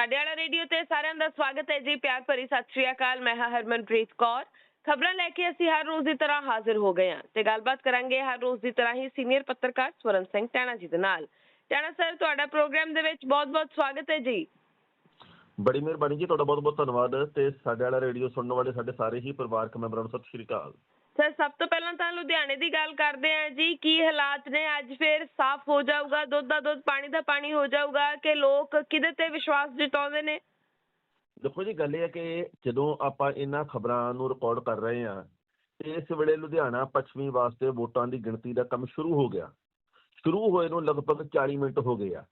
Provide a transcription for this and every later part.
ਸਾਡੇ ਵਾਲਾ ਰੇਡੀਓ ਤੇ ਸਾਰਿਆਂ ਦਾ ਸਵਾਗਤ ਹੈ ਜੀ, ਪਿਆਰ ਭਰੀ ਸਤਿ ਸ਼੍ਰੀ ਅਕਾਲ, ਮੈਂ ਹਾਂ ਹਰਮਨਪ੍ਰੀਤ ਕੌਰ। ਖਬਰਾਂ ਲੈ ਕੇ ਅਸੀਂ ਹਰ ਰੋਜ਼ ਦੀ ਤਰ੍ਹਾਂ ਹਾਜ਼ਰ ਹੋ ਗਏ ਹਾਂ ਤੇ ਗੱਲਬਾਤ ਕਰਾਂਗੇ ਹਰ ਰੋਜ਼ ਦੀ ਤਰ੍ਹਾਂ ਹੀ ਸੀਨੀਅਰ ਪੱਤਰਕਾਰ ਸਵਰਨ ਸਿੰਘ ਟੈਣਾ ਜੀ ਦੇ ਨਾਲ। ਟੈਣਾ ਸਰ, ਤੁਹਾਡਾ ਪ੍ਰੋਗਰਾਮ ਦੇ ਵਿੱਚ ਬਹੁਤ-ਬਹੁਤ ਸਵਾਗਤ ਹੈ ਜੀ। ਬੜੀ ਮਿਹਰਬਾਨੀ ਜੀ, ਤੁਹਾਡਾ ਬਹੁਤ ਬਹੁਤ ਧੰਨਵਾਦ ਤੇ ਸਾਡੇ ਵਾਲਾ ਰੇਡੀਓ ਸੁਣਨ ਵਾਲੇ ਸਾਡੇ ਸਾਰੇ ਹੀ ਪਰਿਵਾਰਕ ਮੈਂਬਰਾਂ ਨੂੰ ਸਤਿ ਸ਼੍ਰੀ ਅਕਾਲ। ਸਰ, ਸਭ ਤੋਂ ਪਹਿਲਾਂ ਤਾਂ ਲੁਧਿਆਣੇ ਦੀ ਗੱਲ ਕਰਦੇ ਹਾਂ ਜੀ, ਕੀ ਹਾਲਾਤ ਨੇ? ਅੱਜ ਫੇਰ ਸਾਫ਼ ਹੋ ਜਾਊਗਾ, ਦੁੱਧ ਦਾ ਦੁੱਧ, ਪਾਣੀ ਦਾ ਪਾਣੀ ਹੋ ਜਾਊਗਾ ਕਿ ਲੋਕ ਕਿਹਦੇ ਤੇ ਵਿਸ਼ਵਾਸ ਜਤਾਉਂਦੇ ਨੇ? ਦੇਖੋ ਜੀ, ਗੱਲ ਇਹ ਹੈ ਕਿ ਜਦੋਂ ਆਪਾਂ ਇਹਨਾਂ ਖਬਰਾਂ ਨੂੰ ਰਿਕਾਰਡ ਕਰ ਰਹੇ ਹਾਂ ਇਸ ਵੇਲੇ ਲੁਧਿਆਣਾ ਪੱਛਮੀ ਵਾਸਤੇ ਵੋਟਾਂ ਦੀ ਗਿਣਤੀ ਦਾ ਕੰਮ ਸ਼ੁਰੂ ਹੋ ਗਿਆ। ਸ਼ੁਰੂ ਹੋਏ ਨੂੰ ਲਗਭਗ 40 ਮਿੰਟ ਹੋ ਗਏ ਆ।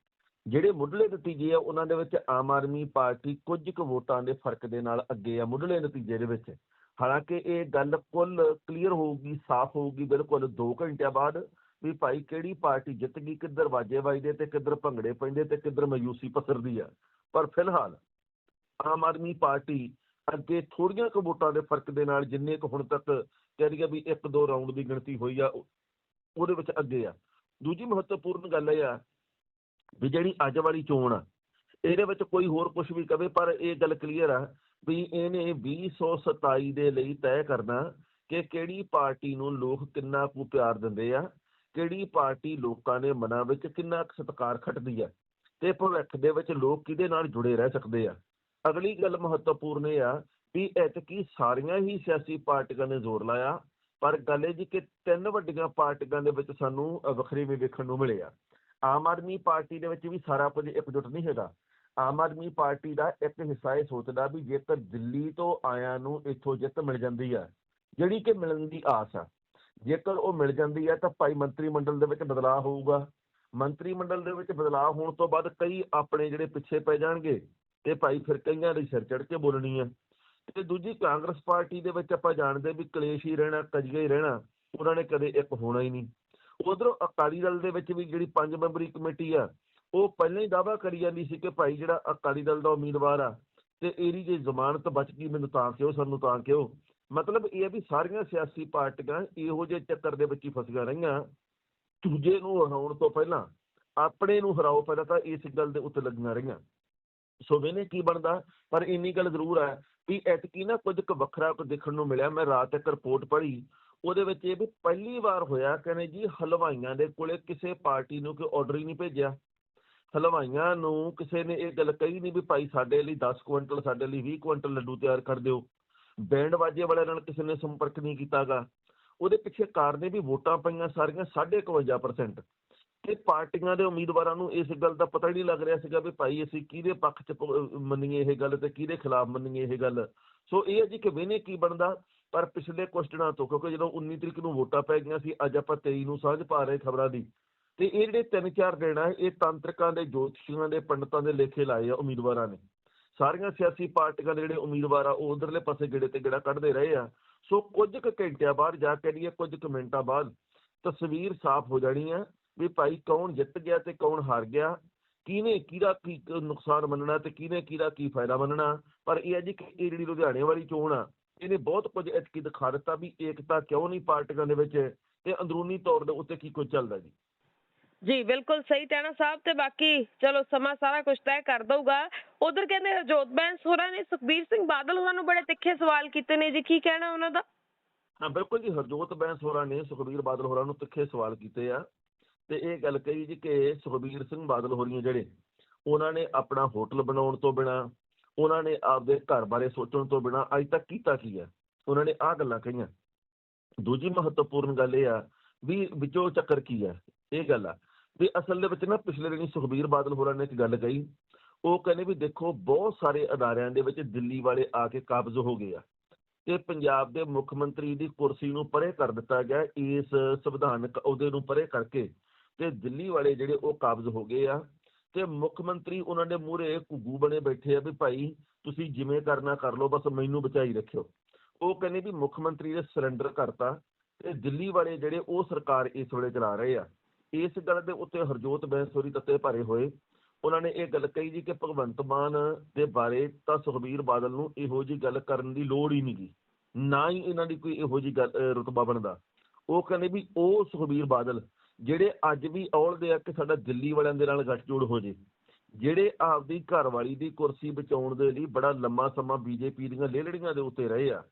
ਜਿਹੜੇ ਮੁੱਢਲੇ ਨਤੀਜੇ ਆ, ਉਹਨਾਂ ਦੇ ਵਿੱਚ ਆਮ ਆਦਮੀ ਪਾਰਟੀ ਕੁਝ ਕੁ ਵੋਟਾਂ ਦੇ ਫ਼ਰਕ ਦੇ ਨਾਲ ਅੱਗੇ ਆ, ਮੁੱਢਲੇ ਨਤੀਜੇ ਦੇ ਵਿੱਚ। ਹਾਲਾਂਕਿ ਇਹ ਗੱਲ ਕੁੱਲ ਕਲੀਅਰ ਹੋਊਗੀ, ਸਾਫ਼ ਹੋਊਗੀ ਬਿਲਕੁਲ 2 ਘੰਟਿਆਂ ਬਾਅਦ ਵੀ ਭਾਈ ਕਿਹੜੀ ਪਾਰਟੀ ਜਿੱਤ ਗਈ ਕਿੱਧਰ ਵਾਜੇ ਵੱਜਦੇ ਤੇ ਕਿੱਧਰ ਭੰਗੜੇ ਪੈਂਦੇ ਤੇ ਕਿੱਧਰ ਮਯੂਸੀ ਪਸਰਦੀ ਆ। ਪਰ ਫਿਲਹਾਲ ਆਮ ਆਦਮੀ ਪਾਰਟੀ ਅੱਗੇ ਥੋੜੀਆਂ ਕੁ ਵੋਟਾਂ ਦੇ ਫ਼ਰਕ ਦੇ ਨਾਲ ਜਿੰਨੇ ਕੁ ਹੁਣ ਤੱਕ ਕਹਿ ਰਹੀ ਆ ਵੀ ਇੱਕ ਦੋ ਰਾਊਂਡ ਦੀ ਗਿਣਤੀ ਹੋਈ ਆ, ਉਹਦੇ ਵਿੱਚ ਅੱਗੇ ਆ। ਦੂਜੀ ਮਹੱਤਵਪੂਰਨ ਗੱਲ ਇਹ ਆ ਵੀ ਜਿਹੜੀ ਅੱਜ ਵਾਲੀ ਚੋਣ ਆ, ਇਹਦੇ ਵਿੱਚ ਕੋਈ ਹੋਰ ਕੁਝ ਵੀ ਕਵੇ, ਪਰ ਇਹ ਗੱਲ ਕਲੀਅਰ ਆ ਵੀ ਇਹਨੇ 2027 ਦੇ ਲਈ ਤੈਅ ਕਰਨਾ ਕਿ ਕਿਹੜੀ ਪਾਰਟੀ ਨੂੰ ਲੋਕ ਕਿੰਨਾ ਕੁ ਪਿਆਰ ਦਿੰਦੇ ਆ, ਕਿਹੜੀ ਪਾਰਟੀ ਲੋਕਾਂ ਦੇ ਮਨਾਂ ਵਿੱਚ ਕਿੰਨਾ ਕੁ ਸਤਿਕਾਰ ਖੱਟਦੀ ਆ ਤੇ ਭਵਿੱਖ ਦੇ ਵਿੱਚ ਲੋਕ ਕਿਹਦੇ ਨਾਲ ਜੁੜੇ ਰਹਿ ਸਕਦੇ ਆ। ਅਗਲੀ ਗੱਲ ਮਹੱਤਵਪੂਰਨ ਇਹ ਆ ਵੀ ਐਤਕੀ ਸਾਰੀਆਂ ਹੀ ਸਿਆਸੀ ਪਾਰਟੀਆਂ ਨੇ ਜ਼ੋਰ ਲਾਇਆ, ਪਰ ਗੱਲ ਇਹ ਜੀ ਕਿ ਤਿੰਨ ਵੱਡੀਆਂ ਪਾਰਟੀਆਂ ਦੇ ਵਿੱਚ ਸਾਨੂੰ ਵੱਖਰੇ ਵੀ ਵੇਖਣ ਨੂੰ ਮਿਲੇ ਆ। ਆਮ ਆਦਮੀ ਪਾਰਟੀ ਦੇ ਵਿੱਚ ਵੀ ਸਾਰਾ ਕੁਝ ਇਕਜੁੱਟ ਨਹੀਂ ਹੈਗਾ। ਆਮ ਆਦਮੀ ਪਾਰਟੀ ਦਾ ਇੱਕ ਹਿੱਸਾ ਇਹ ਸੋਚਦਾ ਵੀ ਜੇਕਰ ਦਿੱਲੀ ਤੋਂ ਆਇਆਂ ਨੂੰ ਇੱਥੋਂ ਜਿੱਤ ਮਿਲ ਜਾਂਦੀ ਆ, ਜਿਹੜੀ ਕਿ ਮਿਲਣ ਦੀ ਆਸ ਆ, ਜੇਕਰ ਉਹ ਮਿਲ ਜਾਂਦੀ ਹੈ ਤਾਂ ਭਾਈ ਮੰਤਰੀ ਮੰਡਲ ਦੇ ਵਿੱਚ ਬਦਲਾਅ ਹੋਊਗਾ। ਮੰਤਰੀ ਮੰਡਲ ਦੇ ਵਿੱਚ ਬਦਲਾਅ ਹੋਣ ਤੋਂ ਬਾਅਦ ਕਈ ਆਪਣੇ ਜਿਹੜੇ ਪਿੱਛੇ ਪੈ ਜਾਣਗੇ, ਤੇ ਭਾਈ ਫਿਰ ਕਈਆਂ ਦੇ ਸਿਰ ਚੜ ਕੇ ਬੋਲਣੀ ਆ। ਤੇ ਦੂਜੀ ਕਾਂਗਰਸ ਪਾਰਟੀ ਦੇ ਵਿੱਚ ਆਪਾਂ ਜਾਣਦੇ ਵੀ ਕਲੇਸ਼ ਹੀ ਰਹਿਣਾ, ਕਜੀਆ ਹੀ ਰਹਿਣਾ, ਉਹਨਾਂ ਨੇ ਕਦੇ ਇੱਕ ਹੋਣਾ ਹੀ ਨਹੀਂ। ਉਧਰੋਂ ਅਕਾਲੀ ਦਲ ਦੇ ਵਿੱਚ ਵੀ ਜਿਹੜੀ ਪੰਜ ਮੈਂਬਰੀ ਕਮੇਟੀ ਆ ਉਹ ਪਹਿਲਾਂ ਹੀ ਦਾਅਵਾ ਕਰੀ ਜਾਂਦੀ ਸੀ ਕਿ ਭਾਈ ਜਿਹੜਾ ਅਕਾਲੀ ਦਲ ਦਾ ਉਮੀਦਵਾਰ ਆ ਤੇ ਇਹਦੀ ਜੇ ਜ਼ਮਾਨਤ ਬਚ ਗਈ ਮੈਨੂੰ ਤਾਂ ਕਿਉਂ, ਸਾਨੂੰ ਤਾਂ ਕਿਉਂ? ਮਤਲਬ ਇਹ ਹੈ ਵੀ ਸਾਰੀਆਂ ਸਿਆਸੀ ਪਾਰਟੀਆਂ ਇਹੋ ਜਿਹੇ ਚੱਕਰ ਦੇ ਵਿੱਚ ਹੀ ਫਸੀਆਂ ਰਹੀਆਂ। ਦੂਜੇ ਨੂੰ ਹਰਾਉਣ ਤੋਂ ਪਹਿਲਾਂ ਆਪਣੇ ਨੂੰ ਹਰਾਓ, ਪਹਿਲਾਂ ਤਾਂ ਇਸ ਗੱਲ ਦੇ ਉੱਤੇ ਲੱਗੀਆਂ ਰਹੀਆਂ। ਸੋ ਵੇਨੇ ਕੀ ਬਣਦਾ। ਪਰ ਇੰਨੀ ਗੱਲ ਜ਼ਰੂਰ ਹੈ ਵੀ ਐਤਕੀ ਨਾ ਕੁਝ ਕੁ ਵੱਖਰਾ ਕੁ ਦੇਖਣ ਨੂੰ ਮਿਲਿਆ। ਮੈਂ ਰਾਤ ਇੱਕ ਰਿਪੋਰਟ ਪੜ੍ਹੀ। ਉਹਦੇ ਵਿੱਚ ਇਹ ਵੀ ਪਹਿਲੀ ਵਾਰ ਹੋਇਆ ਕਹਿੰਦੇ ਜੀ ਹਲਵਾਈਆਂ ਦੇ ਕੋਲੇ ਕਿਸੇ ਪਾਰਟੀ ਨੂੰ ਕੋਈ ਆਰਡਰ ਹੀ ਨਹੀਂ ਭੇਜਿਆ। ਹਲਵਾਈਆਂ ਨੂੰ ਕਿਸੇ ਨੇ ਇਹ ਗੱਲ ਕਹੀ ਨਹੀਂ ਵੀ ਭਾਈ ਸਾਡੇ ਲਈ 10 ਕੁਇੰਟਲ, ਸਾਡੇ ਲਈ 20 ਕੁਇੰਟਲ ਲੱਡੂ ਤਿਆਰ ਕਰ ਦਿਓ। ਬੈਂਡ ਵਾਜੇ ਵਾਲਿਆਂ ਨਾਲ ਕਿਸੇ ਨੇ ਸੰਪਰਕ ਨਹੀਂ ਕੀਤਾਗਾ। ਉਹਦੇ ਪਿੱਛੇ ਕਾਰਨੇ ਵੀ ਵੋਟਾਂ ਪਈਆਂ ਸਾਰੀਆਂ 51% ਤੇ ਪਾਰਟੀਆਂ ਦੇ ਉਮੀਦਵਾਰਾਂ ਨੂੰ ਇਸ ਗੱਲ ਦਾ ਪਤਾ ਹੀ ਨਹੀਂ ਲੱਗ ਰਿਹਾ ਸੀਗਾ ਵੀ ਭਾਈ ਅਸੀਂ ਕਿਹਦੇ ਪੱਖ 'ਚ ਮੰਨੀਏ ਇਹ ਗੱਲ ਤੇ ਕਿਹਦੇ ਖਿਲਾਫ ਮੰਨੀਏ ਇਹ ਗੱਲ। ਸੋ ਇਹ ਹੈ ਜੀ ਕਿ ਵੇਨੇ ਕੀ ਬਣਦਾ, ਪਰ ਪਿਛਲੇ ਕੁਛ ਦਿਨਾਂ ਤੋਂ, ਕਿਉਂਕਿ ਜਦੋਂ 19 ਤਰੀਕ ਨੂੰ ਵੋਟਾਂ ਪੈ ਗਈਆਂ ਸੀ, ਅੱਜ ਆਪਾਂ 23 ਨੂੰ ਸਾਂਝ ਪਾ ਰਹੇ ਖਬਰਾਂ ਦੀ। ਤੇ ਇਹ ਜਿਹੜੇ ਤਿੰਨ ਚਾਰ ਦਿਨ ਆ, ਇਹ ਤੰਤਰਕਾਂ ਦੇ, ਜੋਤਸ਼ੀਆਂ ਦੇ, ਪੰਡਤਾਂ ਦੇ ਲੇਖੇ ਲਾਏ ਆ ਉਮੀਦਵਾਰਾਂ ਨੇ। ਸਾਰੀਆਂ ਸਿਆਸੀ ਪਾਰਟੀਆਂ ਦੇ ਜਿਹੜੇ ਉਮੀਦਵਾਰ ਆ, ਉਹ ਉਧਰਲੇ ਪਾਸੇ ਗੇੜੇ ਤੇ ਗੇੜਾ ਕੱਢਦੇ ਰਹੇ ਆ। ਸੋ ਕੁਝ ਕੁ ਘੰਟਿਆਂ ਬਾਅਦ ਜਾ ਕੇ ਲਈਏ ਕੁਝ ਕੁ ਮਿੰਟਾਂ ਬਾਅਦ ਤਸਵੀਰ ਸਾਫ਼ ਹੋ ਜਾਣੀ ਆ ਵੀ ਭਾਈ ਕੌਣ ਜਿੱਤ ਗਿਆ ਤੇ ਕੌਣ ਹਾਰ ਗਿਆ, ਕਿਹਨੇ ਕਿਹਦਾ ਕੀ ਨੁਕਸਾਨ ਮੰਨਣਾ ਤੇ ਕਿਹਨੇ ਕਿਹਦਾ ਕੀ ਫਾਇਦਾ ਮੰਨਣਾ। ਪਰ ਇਹ ਹੈ ਜੀ ਕਿ ਇਹ ਜਿਹੜੀ ਲੁਧਿਆਣੇ ਵਾਲੀ ਚੋਣ ਆ, ਇਹਨੇ ਬਹੁਤ ਕੁਝ ਇਤਕੀ ਦਿਖਾ ਦਿੱਤਾ ਵੀ ਏਕਤਾ ਕਿਉਂ ਨਹੀਂ ਪਾਰਟੀਆਂ ਦੇ ਵਿੱਚ ਤੇ ਅੰਦਰੂਨੀ ਤੌਰ ਦੇ ਉੱਤੇ ਕੀ ਕੁਝ ਚੱਲਦਾ ਜੀ। ਜੀ, ਬਿਲਕੁਲ ਸਹੀ ਟੈਣਾ ਸਾਹਿਬ ਤੇ ਬਾਕੀ ਚਲੋ ਸਮਾਂ ਸਾਰਾ ਕੁਝ ਤੈਅ ਕਰ ਦਊਗਾ। ਉਧਰ ਕਹਿੰਦੇ ਹਰਜੋਤ ਬੈਂਸ ਹੋਰਾਂ ਨੇ ਸੁਖਬੀਰ ਸਿੰਘ ਬਾਦਲ ਹੋਰਾਂ ਨੂੰ ਬੜੇ ਤਿੱਖੇ ਸਵਾਲ ਕੀਤੇ ਨੇ ਜੀ, ਕੀ ਕਹਿਣਾ ਉਹਨਾਂ ਦਾ? ਹਾਂ, ਬਿਲਕੁਲ ਜੀ ਹਰਜੋਤ ਬੈਂਸ ਹੋਰਾਂ ਨੇ ਸੁਖਬੀਰ ਬਾਦਲ ਹੋਰਾਂ ਨੂੰ ਤਿੱਖੇ ਸਵਾਲ ਕੀਤੇ ਆ। ਤੇ ਇਹ ਗੱਲ ਕਹੀ ਜੀ ਕਿ ਸੁਖਬੀਰ ਸਿੰਘ ਬਾਦਲ ਹੋਰੀਆਂ ਜਿਹੜੇ, ਉਹਨਾਂ ਨੇ ਆਪਣਾ ਹੋਟਲ ਬਣਾਉਣ ਤੋਂ ਬਿਨਾ, ਉਹਨਾਂ ਨੇ ਆਪਦੇ ਘਰ ਬਾਰੇ ਸੋਚਣ ਤੋਂ ਬਿਨਾ ਅੱਜ ਤੱਕ ਕੀਤਾ ਕੀ ਹੈ ਉਹਨਾਂ ਨੇ ਆਹ ਗੱਲਾਂ ਕਹੀਆਂ। ਦੂਜੀ ਮਹੱਤਵਪੂਰਨ ਗੱਲ ਇਹ ਆ ਵੀ ਵਿੱਚੋਂ ਚੱਕਰ ਕੀ ਹੈ ਇਹ ਗੱਲ ਆ ਵੀ ਅਸਲ ਦੇ ਵਿੱਚ ਨਾ ਪਿਛਲੇ ਦਿਨੀ ਸੁਖਬੀਰ ਬਾਦਲ ਹੋਰਾਂ ਨੇ ਇੱਕ ਗੱਲ ਕਹੀ, ਉਹ ਕਹਿੰਦੇ ਵੀ ਦੇਖੋ ਬਹੁਤ ਸਾਰੇ ਅਦਾਰਿਆਂ ਦੇ ਵਿੱਚ ਦਿੱਲੀ ਵਾਲੇ ਆ ਕੇ ਕਾਬਜ਼ ਹੋ ਗਏ ਆ ਤੇ ਪੰਜਾਬ ਦੇ ਮੁੱਖ ਮੰਤਰੀ ਦੀ ਕੁਰਸੀ ਨੂੰ ਪਰੇ ਕਰ ਦਿੱਤਾ ਗਿਆ ਇਸ ਸੰਵਿਧਾਨਕ ਅਹੁਦੇ ਨੂੰ ਪਰੇ ਕਰਕੇ ਤੇ ਦਿੱਲੀ ਵਾਲੇ ਜਿਹੜੇ ਉਹ ਕਾਬਜ਼ ਹੋ ਗਏ ਆ ਤੇ ਮੁੱਖ ਮੰਤਰੀ ਉਹਨਾਂ ਦੇ ਮੂਹਰੇ ਘੁੱਗੂ ਬਣੇ ਬੈਠੇ ਆ ਵੀ ਭਾਈ ਤੁਸੀਂ ਜਿਵੇਂ ਕਰਨਾ ਕਰ ਲਓ, ਬਸ ਮੈਨੂੰ ਬਚਾਈ ਰੱਖਿਓ। ਉਹ ਕਹਿੰਦੇ ਵੀ ਮੁੱਖ ਮੰਤਰੀ ਨੇ ਸਰੈਂਡਰ ਕਰਤਾ ਤੇ ਦਿੱਲੀ ਵਾਲੇ ਜਿਹੜੇ ਉਹ ਸਰਕਾਰ ਇਸ ਵੇਲੇ ਚਲਾ ਰਹੇ ਆ। ਇਸ ਗੱਲ ਦੇ ਉੱਤੇ ਹਰਜੋਤ ਬੈਂਸੋਰੀ ਤੱਤੇ ਭਰੇ ਹੋਏ। ਉਹਨਾਂ ਨੇ ਇਹ ਗੱਲ ਕਹੀ ਜੀ ਕਿ ਭਗਵੰਤ ਮਾਨ ਦੇ ਬਾਰੇ ਤਾਂ ਸੁਖਬੀਰ ਬਾਦਲ ਨੂੰ ਇਹੋ ਜੀ ਗੱਲ ਕਰਨ ਦੀ ਲੋੜ ਹੀ ਨਹੀਂਗੀ ਨਾ ਹੀ ਇਹਨਾਂ ਦੀ ਕੋਈ ਇਹੋ ਜੀ ਗੱਲ, ਅਹ, ਰੁਤਬਾ ਬਣਦਾ। ਉਹ ਕਹਿੰਦੇ ਵੀ ਉਹ ਸੁਖਬੀਰ ਬਾਦਲ, ਜਿਹੜੇ ਅੱਜ ਵੀ ਔਲਦੇ ਆ ਕਿ ਸਾਡਾ ਦਿੱਲੀ ਵਾਲਿਆਂ ਦੇ ਨਾਲ ਗੱਠਜੋੜ ਹੋ ਜੇ, ਜਿਹੜੇ ਆਪਦੀ ਘਰਵਾਲੀ ਦੀ ਕੁਰਸੀ ਬਚਾਉਣ ਦੇ ਲਈ ਬੜਾ ਲੰਮਾ ਸਮਾਂ ਬੀਜੇਪੀ ਦੀਆਂ ਲੇਲੜੀਆਂ ਦੇ ਉੱਤੇ ਰਹੇ ਆ,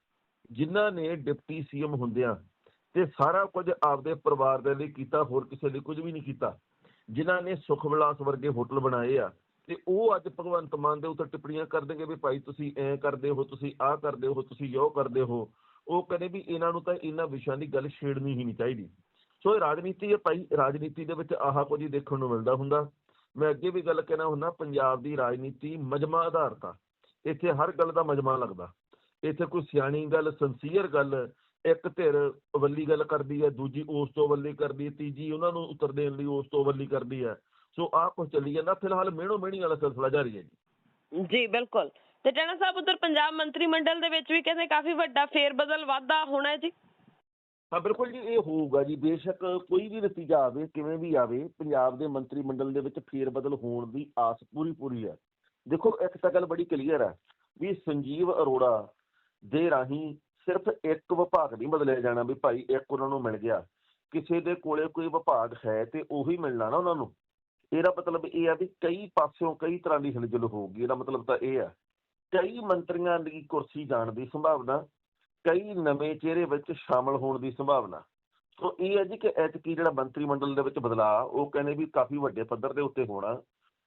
ਜਿਨ੍ਹਾਂ ਨੇ ਡਿਪਟੀ ਸੀਐਮ ਹੁੰਦਿਆਂ ਤੇ ਸਾਰਾ ਕੁਝ ਆਪਦੇ ਪਰਿਵਾਰ ਦੇ ਲਈ ਕੀਤਾ, ਹੋਰ ਕਿਸੇ ਲਈ ਕੁਝ ਵੀ ਨਹੀਂ ਕੀਤਾ। ਜਿਨ੍ਹਾਂ ਨੇ ਸੁਖ ਵਿਲਾਸ ਵਰਗੇ ਹੋਟਲ ਬਣਾਏ ਆ, ਤੇ ਉਹ ਅੱਜ ਭਗਵੰਤ ਮਾਨ ਦੇ ਉੱਤੇ ਟਿੱਪਣੀਆਂ ਕਰ ਦੇਣਗੇ ਵੀ ਭਾਈ ਤੁਸੀਂ ਐ ਕਰਦੇ ਹੋ, ਤੁਸੀਂ ਆਹ ਕਰਦੇ ਹੋ, ਤੁਸੀਂ ਯੋ ਕਰਦੇ ਹੋ। ਉਹ ਕਹਿੰਦੇ ਵੀ ਇਹਨਾਂ ਨੂੰ ਤਾਂ ਇਹਨਾਂ ਵਿਸ਼ਿਆਂ ਦੀ ਗੱਲ ਛੇੜਨੀ ਹੀ ਨਹੀਂ ਚਾਹੀਦੀ। ਸੋ ਇਹ ਰਾਜਨੀਤੀ ਹੈ ਭਾਈ, ਰਾਜਨੀਤੀ ਦੇ ਵਿੱਚ ਆਹ ਕੁਝ ਹੀ ਦੇਖਣ ਨੂੰ ਮਿਲਦਾ ਹੁੰਦਾ। ਮੈਂ ਅੱਗੇ ਵੀ ਗੱਲ ਕਹਿਣਾ ਹੁੰਦਾ, ਪੰਜਾਬ ਦੀ ਰਾਜਨੀਤੀ ਮਜਮਾ ਆਧਾਰਿਤ ਆ। ਇੱਥੇ ਹਰ ਗੱਲ ਦਾ ਮਜਮਾ ਲੱਗਦਾ। ਇੱਥੇ ਕੋਈ ਸਿਆਣੀ ਗੱਲ ਸੰਸੀਅਰ ਗੱਲ ਇੱਕ ਧਿਰ ਵੱਲੀ ਗੱਲ ਕਰਦੀ ਹੈ ਦੂਜੀ ਉਸ ਤੋਂ ਵੱਲੀ ਕਰਦੀ ਹੈ ਤੀਜੀ ਉਹਨਾਂ ਨੂੰ ਉੱਤਰ ਦੇਣ ਲਈ ਉਸ ਤੋਂ ਵੱਲੀ ਕਰਦੀ ਹੈ। ਸੋ ਆਹ ਕੁਝ ਚੱਲੀ ਜਾਂਦਾ ਫਿਲਹਾਲ ਮਿਹਣੋ ਮਿਹਣੀ ਵਾਲਾ ਸਿਲਸਿਲਾ ਜਾਰੀ ਹੈ ਜੀ। ਜੀ ਬਿਲਕੁਲ। ਤੇ ਟੈਣਾ ਸਾਹਿਬ ਉਧਰ ਪੰਜਾਬ ਮੰਤਰੀ ਮੰਡਲ ਦੇ ਵਿੱਚ ਵੀ ਕਹਿੰਦੇ ਕਾਫੀ ਵੱਡਾ ਫੇਰ ਬਦਲ ਵਾਧਾ ਹੋਣਾ ਹੈ ਜੀ। ਹਾਂ ਬਿਲਕੁਲ ਜੀ ਇਹ ਹੋਊਗਾ ਜੀ। ਬੇਸ਼ੱਕ ਕੋਈ ਵੀ ਨਤੀਜਾ ਆਵੇ ਕਿਵੇਂ ਵੀ ਆਵੇ ਪੰਜਾਬ ਦੇ ਮੰਤਰੀ ਮੰਡਲ ਦੇ ਵਿੱਚ ਫੇਰ ਬਦਲ ਹੋਣ ਦੀ ਆਸ ਪੂਰੀ ਪੂਰੀ ਹੈ। ਦੇਖੋ ਇੱਕ ਤਾਂ ਗੱਲ ਬੜੀ ਕਲੀਅਰ ਹੈ ਵੀ ਸੰਜੀਵ ਅਰੋੜਾ ਦੇ ਰਾਹੀਂ ਸਿਰਫ ਇੱਕ ਵਿਭਾਗ ਨਹੀਂ ਬਦਲਿਆ ਜਾਣਾ ਵੀ ਭਾਈ ਇੱਕ ਉਹਨਾਂ ਨੂੰ ਮਿਲ ਗਿਆ। ਕਿਸੇ ਦੇ ਕੋਲੇ ਕੋਈ ਵਿਭਾਗ ਹੈ ਤੇ ਉਹੀ ਮਿਲਣਾ ਨਾ ਉਹਨਾਂ ਨੂੰ। ਇਹਦਾ ਮਤਲਬ ਇਹ ਆ ਵੀ ਕਈ ਪਾਸਿਓਂ ਕਈ ਤਰ੍ਹਾਂ ਦੀ ਹਿਲਜੁਲ ਹੋਊਗੀ, ਇਹਦਾ ਮਤਲਬ ਤਾਂ ਇਹ ਆ। ਕਈ ਮੰਤਰੀਆਂ ਦੀ ਕੁਰਸੀ ਜਾਣ ਦੀ ਸੰਭਾਵਨਾ, ਕਈ ਨਵੇਂ ਚਿਹਰੇ ਵਿੱਚ ਸ਼ਾਮਲ ਹੋਣ ਦੀ ਸੰਭਾਵਨਾ। ਸੋ ਇਹ ਹੈ ਜੀ ਕਿ ਐਤਕੀ ਜਿਹੜਾ ਮੰਤਰੀ ਮੰਡਲ ਦੇ ਵਿੱਚ ਬਦਲਾਅ, ਉਹ ਕਹਿੰਦੇ ਵੀ ਕਾਫੀ ਵੱਡੇ ਪੱਧਰ ਦੇ ਉੱਤੇ ਹੋਣਾ।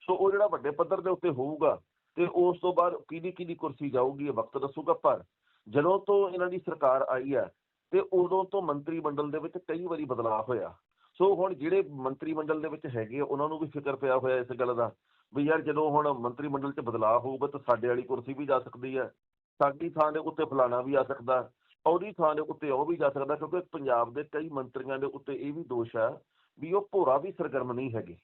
ਸੋ ਉਹ ਜਿਹੜਾ ਵੱਡੇ ਪੱਧਰ ਦੇ ਉੱਤੇ ਹੋਊਗਾ ਤੇ ਉਸ ਤੋਂ ਬਾਅਦ ਕਿਹਦੀ ਕਿਹਦੀ ਕੁਰਸੀ ਜਾਊਗੀ, ਇਹ ਵਕਤ ਦੱਸੂਗਾ ਪਰ ਜਦੋਂ ਤੋਂ ਇਹਨਾਂ ਦੀ ਸਰਕਾਰ ਆਈ ਹੈ ਤੇ ਉਦੋਂ ਤੋਂ ਮੰਤਰੀ ਮੰਡਲ ਦੇ ਵਿੱਚ ਕਈ ਵਾਰੀ ਬਦਲਾਅ ਹੋਇਆ। ਸੋ ਹੁਣ ਜਿਹੜੇ ਮੰਤਰੀ ਮੰਡਲ ਦੇ ਵਿੱਚ ਹੈਗੇ ਆ, ਉਹਨਾਂ ਨੂੰ ਵੀ ਫਿਕਰ ਪਿਆ ਹੋਇਆ ਇਸ ਗੱਲ ਦਾ ਵੀ ਯਾਰ ਜਦੋਂ ਹੁਣ ਮੰਤਰੀ ਮੰਡਲ 'ਚ ਬਦਲਾਅ ਹੋਊਗਾ ਤਾਂ ਸਾਡੇ ਵਾਲੀ ਕੁਰਸੀ ਵੀ ਜਾ ਸਕਦੀ ਹੈ ਸਾਡੀ ਥਾਂ ਦੇ ਉੱਤੇ ਫਲਾਣਾ ਵੀ ਆ ਸਕਦਾ ਉਹਦੀ ਥਾਂ ਦੇ ਉੱਤੇ ਉਹ ਵੀ ਜਾ ਸਕਦਾ ਕਿਉਂਕਿ ਪੰਜਾਬ ਦੇ ਕਈ ਮੰਤਰੀਆਂ ਦੇ ਉੱਤੇ ਇਹ ਵੀ ਦੋਸ਼ ਹੈ ਵੀ ਉਹ ਭੋਰਾ ਵੀ ਸਰਗਰਮ ਨਹੀਂ ਹੈਗੇ।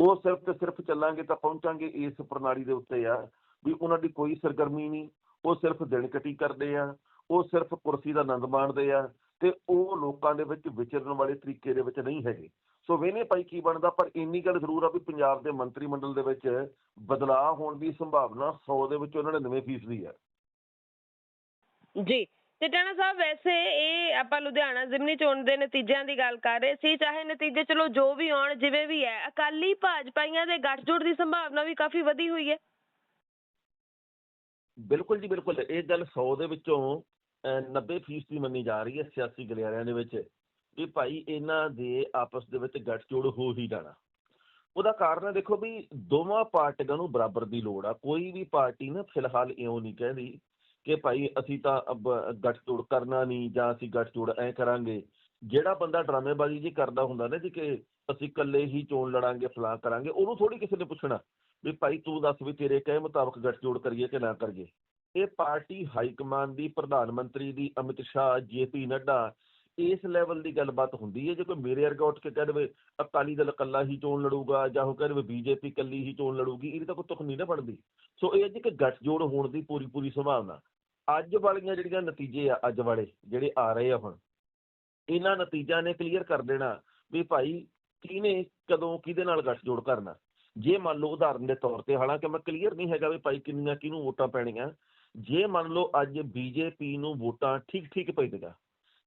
ਉਹ ਸਿਰਫ ਤੇ ਸਿਰਫ ਚੱਲਾਂਗੇ ਤਾਂ ਪਹੁੰਚਾਂਗੇ ਇਸ ਪ੍ਰਣਾਲੀ ਦੇ ਉੱਤੇ ਆ ਵੀ ਉਹਨਾਂ ਦੀ ਕੋਈ ਸਰਗਰਮੀ ਨਹੀਂ ਉਹ ਸਿਰਫ ਦਿਨ ਕਰਦੇ ਆ, ਉਹ ਸਿਰਫ ਕੁਰਸੀ ਦਾ ਆਨੰਦ ਮਾਣਦੇ ਆ ਤੇ ਉਹ ਲੋਕਾਂ ਦੇ ਵਿੱਚ ਵਿਚਰਨ ਵਾਲੇ ਤਰੀਕੇ ਦੇ ਵਿੱਚ ਨਹੀਂ ਹੈਗੇ। ਸੋ ਵੇਨੇ ਭਾਈ ਕੀ ਬਣਦਾ? ਪਰ ਇੰਨੀ ਗੱਲ ਜ਼ਰੂਰ ਆ ਵੀ ਪੰਜਾਬ ਦੇ ਮੰਤਰੀ ਮੰਡਲ ਦੇ ਵਿੱਚ ਬਦਲਾਅ ਹੋਣ ਦੀ ਸੰਭਾਵਨਾ 100 ਦੇ ਵਿੱਚੋਂ 99 ਫੀਸਦੀ ਹੈ ਜੀ, ਤੇ ਟੈਣਾ ਸਾਹਿਬ ਵੈਸੇ ਇਹ ਆਪਾਂ ਲੁਧਿਆਣਾ ਜ਼ਿਮਨੀ ਚੋਣ ਦੇ ਨਤੀਜਿਆਂ ਦੀ ਗੱਲ ਕਰ ਰਹੇ ਸੀ, ਚਾਹੇ ਨਤੀਜੇ ਚਲੋ ਜੋ ਵੀ ਆਉਣ, ਜਿਵੇਂ ਵੀ ਹੈ, ਅਕਾਲੀ ਭਾਜਪਾਈਆਂ ਦੇ ਗੱਠਜੋੜ ਦੀ ਸੰਭਾਵਨਾ ਵੀ ਕਾਫੀ ਵਧੀ ਹੋਈ ਹੈ। ਬਿਲਕੁਲ ਜੀ ਬਿਲਕੁਲ ਇਹ ਗੱਲ 100 ਦੇ ਵਿੱਚੋਂ ਅਹ, 90 ਫੀਸਦੀ ਮੰਨੀ ਜਾ ਰਹੀ ਹੈ ਸਿਆਸੀ ਗਲਿਆਰਿਆਂ ਦੇ ਵਿੱਚ ਵੀ ਭਾਈ ਇਹਨਾਂ ਦੇ ਆਪਸ ਦੇ ਵਿੱਚ ਗੱਠਜੋੜ ਹੋ ਹੀ ਜਾਣਾ। ਉਹਦਾ ਕਾਰਨ ਹੈ ਦੇਖੋ ਵੀ ਦੋਵਾਂ ਪਾਰਟੀਆਂ ਨੂੰ ਬਰਾਬਰ ਦੀ ਲੋੜ ਆ। ਕੋਈ ਵੀ ਪਾਰਟੀ ਨਾ ਫਿਲਹਾਲ ਇਉਂ ਨਹੀਂ ਕਹਿੰਦੀ ਕਿ ਭਾਈ ਅਸੀਂ ਤਾਂ ਅਬ ਗੱਠਜੋੜ ਕਰਨਾ ਨਹੀਂ ਜਾਂ ਅਸੀਂ ਗੱਠਜੋੜ ਐ ਕਰਾਂਗੇ। ਜਿਹੜਾ ਬੰਦਾ ਡਰਾਮੇਬਾਜ਼ੀ ਜੀ ਕਰਦਾ ਹੁੰਦਾ ਨਾ ਜੀ ਕਿ ਅਸੀਂ ਇਕੱਲੇ ਹੀ ਚੋਣ ਲੜਾਂਗੇ ਫਲਾਂ ਕਰਾਂਗੇ ਉਹਨੂੰ ਥੋੜੀ ਕਿਸੇ ਨੇ ਪੁੱਛਣਾ। ਵੀ ਭਾਈ ਤੂੰ ਦੱਸ ਵੀ ਤੇਰੇ ਕਹੇ ਮੁਤਾਬਕ ਗੱਠਜੋੜ ਕਰੀਏ ਕਿ ਨਾ ਕਰੀਏ। ਇਹ ਪਾਰਟੀ ਹਾਈ ਕਮਾਂਡ ਦੀ, ਪ੍ਰਧਾਨ ਮੰਤਰੀ ਦੀ, ਅਮਿਤ ਸ਼ਾਹ, ਜੇਪੀ ਨੱਡਾ, ਇਸ ਲੈਵਲ ਦੀ ਗੱਲਬਾਤ ਹੁੰਦੀ ਹੈ। ਜੇ ਕੋਈ ਮੇਰੇ ਵਰਗਾ ਉੱਠ ਕੇ ਕਹਿ ਦੇਵੇ ਅਕਾਲੀ ਦਲ ਇਕੱਲਾ ਹੀ ਚੋਣ ਲੜੂਗਾ ਜਾਂ ਉਹ ਕਹਿ ਦੇਵੇ, ਬੀਜੇਪੀ ਇਕੱਲੀ ਹੀ ਚੋਣ ਲੜੂਗੀ ਇਹਦੀ ਤਾਂ ਕੋਈ ਤੁਕ ਨਹੀਂ ਨਾ ਬਣਦੀ। ਸੋ ਇਹ ਜੀ ਕਿ ਗੱਠਜੋੜ ਹੋਣ ਦੀ ਪੂਰੀ ਪੂਰੀ ਸੰਭਾਵਨਾ। ਅੱਜ ਵਾਲੀਆਂ ਜਿਹੜੀਆਂ ਨਤੀਜੇ ਆ, ਅੱਜ ਵਾਲੇ ਜਿਹੜੇ ਆ ਰਹੇ ਆ ਹੁਣ, ਇਹਨਾਂ ਨਤੀਜਿਆਂ ਨੇ ਕਲੀਅਰ ਕਰ ਦੇਣਾ ਵੀ ਭਾਈ ਕਿਹਨੇ ਕਦੋਂ ਕਿਹਦੇ ਨਾਲ ਗੱਠਜੋੜ ਕਰਨਾ। ਜੇ ਮੰਨ ਲਓ ਉਦਾਹਰਨ ਦੇ ਤੌਰ ਤੇ, ਹਾਲਾਂਕਿ ਮੈਂ ਕਲੀਅਰ ਨਹੀਂ ਹੈਗਾ ਵੀ ਭਾਈ ਕਿੰਨੀਆਂ ਕਿਹਨੂੰ ਵੋਟਾਂ ਪੈਣੀਆਂ, ਜੇ ਮੰਨ ਲਓ ਅੱਜ ਬੀਜੇਪੀ ਨੂੰ ਵੋਟਾਂ ਠੀਕ ਠੀਕ ਪੈਂਦੀਆਂ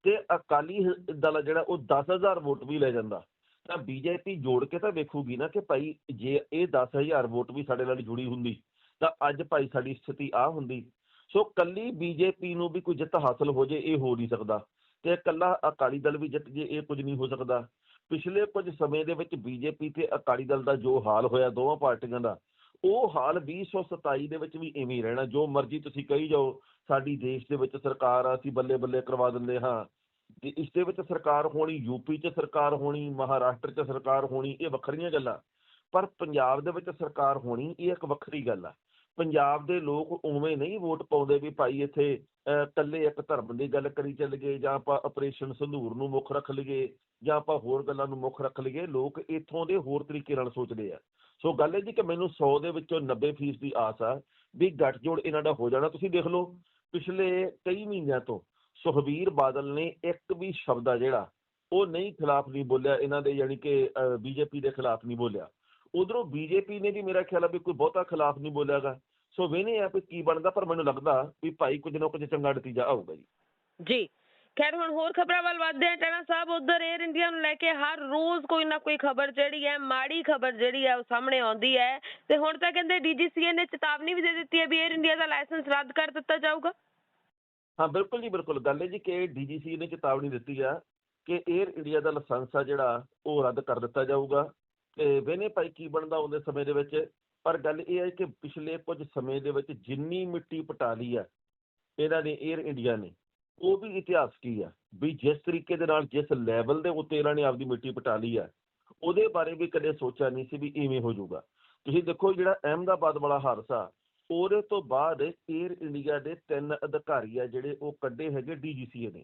ਤੇ ਅਕਾਲੀ ਦਲ ਆ ਜਿਹੜਾ ਉਹ 10000 ਵੋਟ ਵੀ ਲੈ ਜਾਂਦਾ, ਤਾਂ ਬੀਜੇਪੀ ਜੋੜ ਕੇ ਤਾਂ ਵੇਖੂਗੀ ਨਾ ਕਿ ਭਾਈ ਜੇ ਇਹ 10000 ਵੋਟ ਵੀ ਸਾਡੇ ਨਾਲ ਜੁੜੀ ਹੁੰਦੀ, ਤਾਂ ਅੱਜ ਭਾਈ ਸਾਡੀ ਸਥਿਤੀ ਆ ਹੁੰਦੀ। ਸੋ ਕੱਲੀ ਬੀਜੇਪੀ ਨੂੰ ਵੀ ਕੋਈ ਜਿੱਤ ਹਾਸਲ ਹੋ ਜੇ, ਇਹ ਹੋ ਨਹੀਂ ਸਕਦਾ। ਤੇ ਕੱਲਾ ਅਕਾਲੀ ਦਲ ਵੀ ਜਿੱਤ ਜੇ, ਇਹ ਕੁਝ ਨਹੀਂ ਹੋ ਸਕਦਾ। ਪਿਛਲੇ ਕੁਝ ਸਮੇਂ ਦੇ ਵਿੱਚ ਬੀਜੇਪੀ ਤੇ ਅਕਾਲੀ ਦਲ ਦਾ ਜੋ ਹਾਲ ਹੋਇਆ, ਦੋਵਾਂ ਪਾਰਟੀਆਂ ਦਾ, ਉਹ ਹਾਲ 2027 ਦੇ ਵਿੱਚ ਵੀ ਐਵੇਂ ਹੀ ਰਹਿਣਾ, ਜੋ ਮਰਜ਼ੀ ਤੁਸੀਂ ਕਹੀ ਜਾਓ, ਸਾਡੀ ਦੇਸ਼ ਦੇ ਵਿੱਚ ਸਰਕਾਰ ਆ, ਅਸੀਂ ਬੱਲੇ ਬੱਲੇ ਕਰਵਾ ਦਿੰਦੇ ਹਾਂ। ਤੇ ਇਸ ਦੇ ਵਿੱਚ ਸਰਕਾਰ ਹੋਣੀ ਯੂਪੀ 'ਚ ਸਰਕਾਰ ਹੋਣੀ, ਮਹਾਰਾਸ਼ਟਰ 'ਚ ਸਰਕਾਰ ਹੋਣੀ, ਇਹ ਵੱਖਰੀਆਂ ਗੱਲਾਂ। ਪਰ ਪੰਜਾਬ ਦੇ ਵਿੱਚ ਸਰਕਾਰ ਹੋਣੀ, ਇਹ ਇੱਕ ਵੱਖਰੀ ਗੱਲ ਆ। ਪੰਜਾਬ ਦੇ ਲੋਕ ਉਵੇਂ ਨਹੀਂ ਵੋਟ ਪਾਉਂਦੇ ਵੀ ਭਾਈ ਇੱਥੇ ਇਕੱਲੇ ਇੱਕ ਧਰਮ ਦੀ ਗੱਲ ਕਰੀ ਚੱਲ ਗਏ ਜਾਂ ਆਪਾਂ ਆਪਰੇਸ਼ਨ ਸੰਧੂਰ ਨੂੰ ਮੁੱਖ ਰੱਖ ਲਈਏ ਜਾਂ ਆਪਾਂ ਹੋਰ ਗੱਲਾਂ ਨੂੰ ਮੁੱਖ ਰੱਖ ਲਈਏ, ਲੋਕ ਇੱਥੋਂ ਦੇ ਹੋਰ ਤਰੀਕੇ ਨਾਲ ਸੋਚਦੇ ਆ। ਸੋ ਗੱਲ ਇਹ ਜੀ ਕਿ ਮੈਨੂੰ 100 ਦੇ ਵਿੱਚੋਂ 90% ਦੀ ਆਸ ਆ ਵੀ ਗੱਠਜੋੜ ਇਹਨਾਂ ਦਾ ਹੋ ਜਾਣਾ। ਤੁਸੀਂ ਦੇਖ ਲਓ, ਪਿਛਲੇ ਕਈ ਮਹੀਨਿਆਂ ਤੋਂ ਸੁਖਬੀਰ ਬਾਦਲ ਨੇ ਇੱਕ ਵੀ ਸ਼ਬਦ ਆ ਜਿਹੜਾ ਉਹ ਨਹੀਂ ਖਿਲਾਫ ਨਹੀਂ ਬੋਲਿਆ, ਇਹਨਾਂ ਦੇ ਯਾਨੀ ਕਿ ਬੀਜੇਪੀ ਦੇ ਖਿਲਾਫ ਨਹੀਂ ਬੋਲਿਆ। ਉਧਰੋਂ ਬੀਜੇਪੀ ਨੇ ਵੀ ਮੇਰਾ ਖਿਆਲ ਆ ਵੀ ਕੋਈ ਬਹੁਤਾ ਖਿਲਾਫ ਨਹੀਂ ਬੋਲਿਆਗਾ। ਸੋ ਵੇਨੇ ਆ ਵੀ ਕੀ ਬਣਦਾ ਪਰ ਮੈਨੂੰ ਲੱਗਦਾ ਵੀ ਭਾਈ ਕੁਝ ਨਾ ਕੁਝ ਚੰਗਾ ਨਤੀਜਾ ਆਊਗਾ ਜੀ। ਜੀ। ਖੈਰ ਹੁਣ ਹੋਰ ਖਬਰਾਂ ਵੱਲ ਵਧਦੇ ਆ ਟਣਾ ਸਾਹਿਬ ਉਧਰ 에ਅਰ ਇੰਡੀਆ ਨੂੰ ਲੈ ਕੇ ਹਰ ਰੋਜ਼ ਕੋਈ ਨਾ ਕੋਈ ਖਬਰ ਜਿਹੜੀ ਹੈ ਮਾੜੀ ਖਬਰ ਜਿਹੜੀ ਹੈ ਉਹ ਸਾਹਮਣੇ ਆਉਂਦੀ ਹੈ। ਤੇ ਹੁਣ ਤਾਂ ਕਹਿੰਦੇ ਡੀਜੀਸੀਏ ਨੇ ਚੇਤਾਵਨੀ ਵੀ ਦੇ ਦਿੱਤੀ ਹੈ ਵੀ 에ਅਰ ਇੰਡੀਆ ਦਾ ਲਾਇਸੈਂਸ ਰੱਦ ਕਰ ਦਿੱਤਾ ਜਾਊਗਾ। ਹਾਂ ਬਿਲਕੁਲ ਜੀ ਬਿਲਕੁਲ। ਗੱਲ ਹੈ ਜੀ ਕਿ ਡੀਜੀਸੀਏ ਨੇ ਚੇਤਾਵਨੀ ਦਿੱਤੀ ਆ ਕਿ 에ਅਰ ਇੰਡੀਆ ਦਾ ਲਾਇਸੈਂਸ ਆ ਜਿਹੜਾ ਉਹ ਰੱਦ ਕਰ ਦਿੱਤਾ ਜਾਊਗਾ। ਤੇ ਵੇਨੇ ਭਾਈ ਕੀ ਬਣਦਾ ਉਹਦੇ ਸਮੇਂ ਦੇ ਵਿੱਚ? ਪਰ ਗੱਲ ਇਹ ਹੈ ਕਿ ਪਿਛਲੇ ਕੁਝ ਸਮੇਂ ਦੇ ਵਿੱਚ ਜਿੰਨੀ ਮਿੱਟੀ ਪਟਾ ਲਈ ਆ ਇਹਨਾਂ ਨੇ 에ਅਰ ਇੰਡੀਆ ਨੇ, ਉਹ ਵੀ ਇਤਿਹਾਸ ਕੀ ਆ? ਵੀ ਜਿਸ ਤਰੀਕੇ ਦੇ ਨਾਲ, ਜਿਸ ਲੈਵਲ ਦੇ ਉੱਤੇ ਇਹਨਾਂ ਨੇ ਆਪਦੀ ਮਿੱਟੀ ਪਟਾ ਲਈ ਆ, ਉਹਦੇ ਬਾਰੇ ਵੀ ਕਦੇ ਸੋਚਿਆ ਨਹੀਂ ਸੀ ਵੀ ਇਵੇਂ ਹੋ ਜਾਊਗਾ। ਤੁਸੀਂ ਦੇਖੋ ਜਿਹੜਾ ਅਹਿਮਦਾਬਾਦ ਵਾਲਾ ਹਾਦਸਾ, ਉਹਦੇ ਤੋਂ ਬਾਅਦ 에ਅਰ ਇੰਡੀਆ ਦੇ ਤਿੰਨ ਅਧਿਕਾਰੀ ਆ ਜਿਹੜੇ ਉਹ ਕੱਢੇ ਹੈਗੇ ਡੀਜੀਸੀਏ ਨੇ।